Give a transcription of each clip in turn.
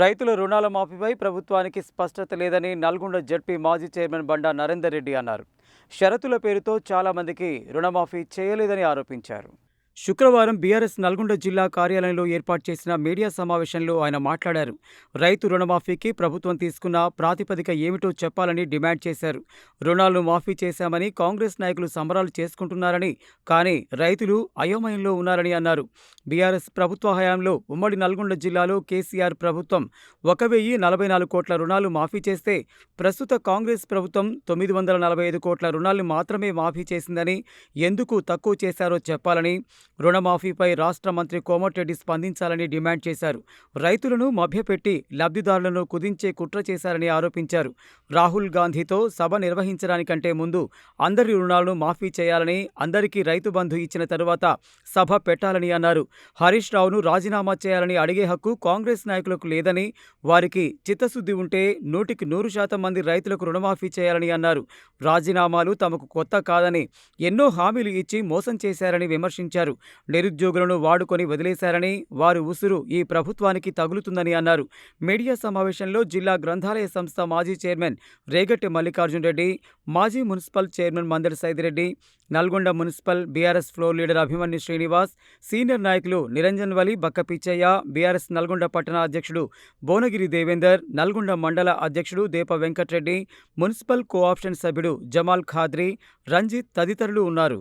రైతుల రుణాల మాఫీపై ప్రభుత్వానికి స్పష్టత లేదని నల్గొండ జడ్పీ మాజీ చైర్మన్ బండా నరేందర్ రెడ్డి అన్నారు. షరతుల పేరుతో చాలా మందికి రుణమాఫీ చేయలేదని ఆరోపించారు. శుక్రవారం బీఆర్ఎస్ నల్గొండ జిల్లా కార్యాలయంలో ఏర్పాటు చేసిన మీడియా సమావేశంలో ఆయన మాట్లాడారు. రైతు రుణమాఫీకి ప్రభుత్వం తీసుకున్న ప్రాతిపదిక ఏమిటో చెప్పాలని డిమాండ్ చేశారు. రుణాలను మాఫీ చేశామని కాంగ్రెస్ నాయకులు సంబరాలు చేసుకుంటున్నారని కానీ రైతులు అయోమయంలో ఉన్నారని అన్నారు. బీఆర్ఎస్ ప్రభుత్వ హయాంలో ఉమ్మడి నల్గొండ జిల్లాలో కేసీఆర్ ప్రభుత్వం ఒక వెయ్యి నలభై నాలుగు కోట్ల రుణాలు మాఫీ చేస్తే ప్రస్తుత కాంగ్రెస్ ప్రభుత్వం తొమ్మిది వందల నలభై ఐదు కోట్ల రుణాలు మాత్రమే మాఫీ చేసిందని ఎందుకు తక్కువ చేశారో చెప్పాలని రుణమాఫీపై రాష్ట్ర మంత్రి కోమటిరెడ్డి స్పందించాలని డిమాండ్ చేశారు. రైతులను మభ్యపెట్టి లబ్ధిదారులను కుదించే కుట్ర చేశారని ఆరోపించారు. రాహుల్ గాంధీతో సభ నిర్వహించడానికంటే ముందు అందరి రుణాలను మాఫీ చేయాలని అందరికీ రైతు బంధు ఇచ్చిన తరువాత సభ పెట్టాలని అన్నారు. హరీష్ రావును రాజీనామా చేయాలని అడిగే హక్కు కాంగ్రెస్ నాయకులకు లేదని వారికి చిత్తశుద్ధి ఉంటే నూటికి నూరు శాతం మంది రైతులకు రుణమాఫీ చేయాలని అన్నారు. రాజీనామాలు తమకు కొత్త కాదని ఎన్నో హామీలు ఇచ్చి మోసం చేశారని విమర్శించారు. నిరుద్యోగులను వాడుకొని వదిలేశారని వారి ఉసురు ఈ ప్రభుత్వానికి తగులుతుందని అన్నారు. మీడియా సమావేశంలో జిల్లా గ్రంథాలయ సంస్థ మాజీ చైర్మన్ రేగట్టి మల్లికార్జున్ రెడ్డి మాజీ municipal chairman Mandadi Saidireddy Nalgonda municipal BRS floor leader Abhimanyu Srinivas senior నాయకులు నిరంజన్ వలి బక్క పిచ్చయ్య బీఆర్ఎస్ నల్గొండ పట్టణ అధ్యక్షుడు భువనగిరి దేవేందర్ నల్గొండ మండల అధ్యక్షుడు దేప వెంకట్రెడ్డి మున్సిపల్ కోఆప్షన్ సభ్యుడు జమాల్ ఖాద్రి రంజిత్ తదితరులు ఉన్నారు.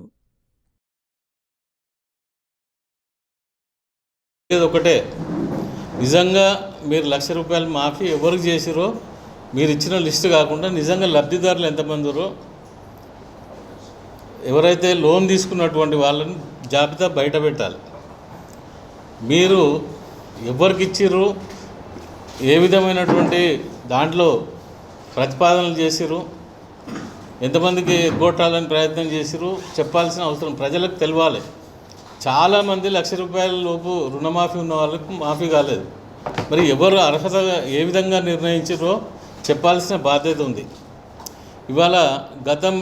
ఇది ఒకటే. నిజంగా మీరు లక్ష రూపాయలు మాఫీ ఎవరికి చేసిరో మీరు ఇచ్చిన లిస్టు కాకుండా నిజంగా లబ్ధిదారులు ఎంతమంది ఎవరైతే లోన్ తీసుకున్నటువంటి వాళ్ళని జాబితా బయట పెట్టాలి. మీరు ఎవరికి ఇచ్చిర్రు ఏ విధమైనటువంటి దాంట్లో ప్రతిపాదనలు చేసిరు ఎంతమందికి ఎగ్గొట్టాలని ప్రయత్నం చేసిరు చెప్పాల్సిన అవసరం ప్రజలకు తెలియాలి చాలామంది లక్ష రూపాయల లోపు రుణమాఫీ ఉన్న వాళ్ళకు మాఫీ కాలేదు. మరి ఎవరు అర్హత ఏ విధంగా నిర్ణయించారో చెప్పాల్సిన బాధ్యత ఉంది. ఇవాళ గతం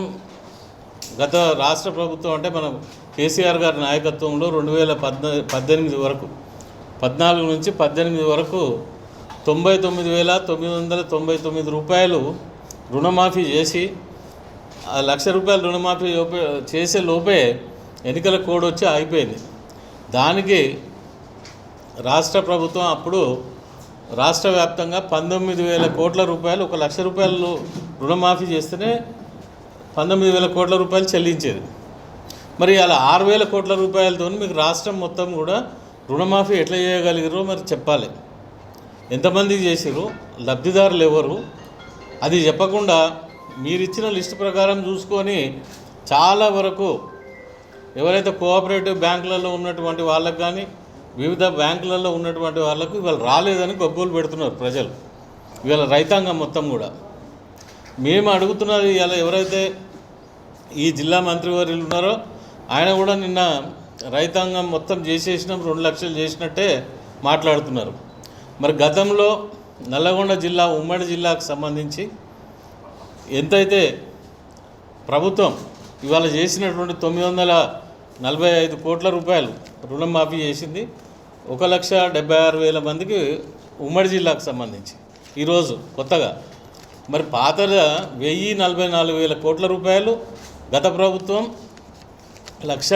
గత రాష్ట్ర ప్రభుత్వం అంటే మనం కేసీఆర్ గారి నాయకత్వంలో రెండు వేల పద్న పద్దెనిమిది వరకు పద్నాలుగు నుంచి పద్దెనిమిది వరకు తొంభై తొమ్మిది వేల తొమ్మిది వందల తొంభై తొమ్మిది రూపాయలు రుణమాఫీ చేసి ఆ లక్ష రూపాయలు రుణమాఫీ లోపే చేసే లోపే ఎన్నికల కోడ్ వచ్చి ఆగిపోయింది. దానికి రాష్ట్ర ప్రభుత్వం అప్పుడు రాష్ట్ర వ్యాప్తంగా పంతొమ్మిది వేల కోట్ల రూపాయలు ఒక లక్ష రూపాయలు రుణమాఫీ చేస్తేనే పంతొమ్మిది వేల కోట్ల రూపాయలు చెల్లించేది. మరి అలా ఆరు వేల కోట్ల రూపాయలతో మీకు రాష్ట్రం మొత్తం కూడా రుణమాఫీ ఎట్లా చేయగలిగారో మరి చెప్పాలి. ఎంతమంది చేసిరు లబ్ధిదారులు ఎవరు? అది చెప్పకుండా మీరిచ్చిన లిస్ట్ లిస్టు ప్రకారం చూసుకొని చాలా వరకు ఎవరైతే కోఆపరేటివ్ బ్యాంకులలో ఉన్నటువంటి వాళ్ళకు కానీ వివిధ బ్యాంకులలో ఉన్నటువంటి వాళ్ళకు ఇవాళ రాలేదని గొగ్గోలు పెడుతున్నారు ప్రజలు. ఇవాళ రైతాంగం మొత్తం కూడా. మేము అడుగుతున్నది ఇవాళ ఎవరైతే ఈ జిల్లా మంత్రివర్యులు ఉన్నారో ఆయన కూడా నిన్న రైతాంగం మొత్తం చేసేసినాం రెండు లక్షలు చేసినట్టే మాట్లాడుతున్నారు. మరి గతంలో నల్లగొండ జిల్లా ఉమ్మడి జిల్లాకు సంబంధించి ఎంతైతే ప్రభుత్వం ఇవాళ చేసినటువంటి తొమ్మిది వందల నలభై ఐదు కోట్ల రూపాయలు రుణమాఫీ చేసింది. ఒక లక్ష డెబ్బై ఆరు వేల మందికి ఉమ్మడి జిల్లాకు సంబంధించి. ఈరోజు కొత్తగా. మరి పాతగా వెయ్యి నలభై నాలుగు వేల కోట్ల రూపాయలు గత ప్రభుత్వం లక్ష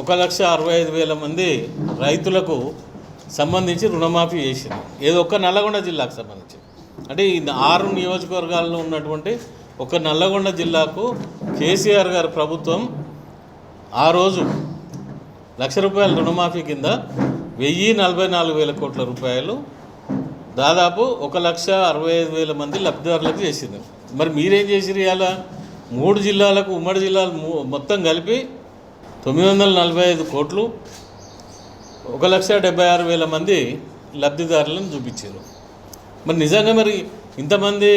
ఒక లక్ష అరవై ఐదు వేల మంది రైతులకు సంబంధించి రుణమాఫీ చేసింది. ఏదో ఒక్క నల్లగొండ జిల్లాకు సంబంధించి. అంటే ఈ ఆరు నియోజకవర్గాల్లో ఉన్నటువంటి ఒక నల్లగొండ జిల్లాకు కేసీఆర్ గారి ప్రభుత్వం ఆ రోజు లక్ష రూపాయల రుణమాఫీ కింద వెయ్యి నలభై నాలుగు వేల కోట్ల రూపాయలు దాదాపు ఒక లక్ష అరవై ఐదు వేల మంది లబ్ధిదారులకు చేసింది మరి మీరేం చేసిరు ఇలా మూడు జిల్లాలకు ఉమ్మడి జిల్లాలు మొత్తం కలిపి తొమ్మిది వందల నలభై ఐదు కోట్లు ఒక లక్ష డెబ్బై ఆరు వేల మంది లబ్ధిదారులను చూపించారు మరి నిజంగా మరి ఇంతమంది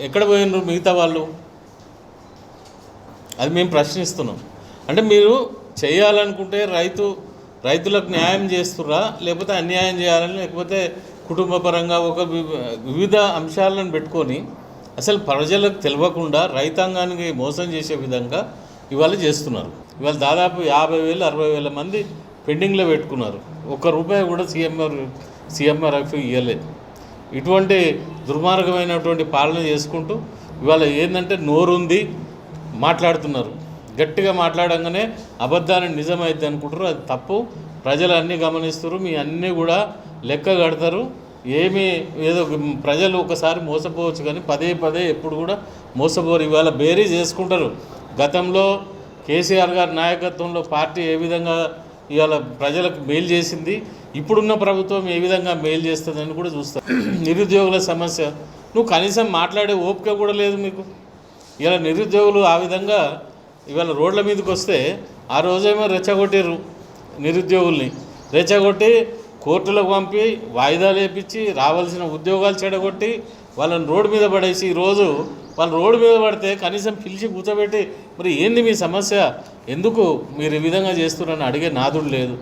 ఎక్కడ పోయినారు మిగతా వాళ్ళు? అది మేము ప్రశ్నిస్తున్నాం. అంటే మీరు చేయాలనుకుంటే రైతు రైతులకు న్యాయం చేస్తురా లేకపోతే అన్యాయం చేయాలని లేకపోతే కుటుంబ పరంగా ఒక వి- వివిధ అంశాలను పెట్టుకొని అసలు ప్రజలకు తెలియకుండా రైతాంగానికి మోసం చేసే విధంగా ఇవాళ చేస్తున్నారు. ఇవాళ దాదాపు యాభై వేలు అరవై వేల మంది పెండింగ్లో పెట్టుకున్నారు. ఒక్క రూపాయి కూడా సీఎంఆర్ సీఎంఆర్ఎఫ్ ఇవ్వలేదు. ఇటువంటి దుర్మార్గమైనటువంటి పాలన చేసుకుంటూ ఇవాళ ఏంటంటే నోరుంది మాట్లాడుతున్నారు. గట్టిగా మాట్లాడంగానే అబద్ధాన్ని నిజమైద్ది అనుకుంటారు. అది తప్పు. ప్రజలు అన్నీ గమనిస్తారు. మీ అన్నీ కూడా లెక్క కడతారు. ఏమీ ఏదో ప్రజలు ఒకసారి మోసపోవచ్చు కానీ పదే పదే ఎప్పుడు కూడా మోసపోరు. ఇవాళ బేరీ చేసుకుంటారు. గతంలో కేసీఆర్ గారి నాయకత్వంలో పార్టీ ఏ విధంగా ఇవాళ ప్రజలకు మేలు చేసింది? ఇప్పుడున్న ప్రభుత్వం ఏ విధంగా మేలు చేస్తుందని కూడా చూస్తాం నిరుద్యోగుల సమస్య. నువ్వు కనీసం మాట్లాడే ఓపిక కూడా లేదు మీకు. ఇలా నిరుద్యోగులు ఆ విధంగా ఇవాళ రోడ్ల మీదకి వస్తే ఆ రోజేమో రెచ్చగొట్టారు నిరుద్యోగుల్ని. రెచ్చగొట్టి కోర్టులకు పంపి వాయిదాలు వేపించి రావాల్సిన ఉద్యోగాలు చెడగొట్టి వాళ్ళని రోడ్డు మీద పడేసి ఈరోజు వాళ్ళు రోడ్డు మీద పడితే కనీసం పిలిచి కూర్చోబెట్టి మరి ఏంది మీ సమస్య? ఎందుకు మీరు ఈ విధంగా చేస్తున్నారని అడిగే నాదుడు లేదు.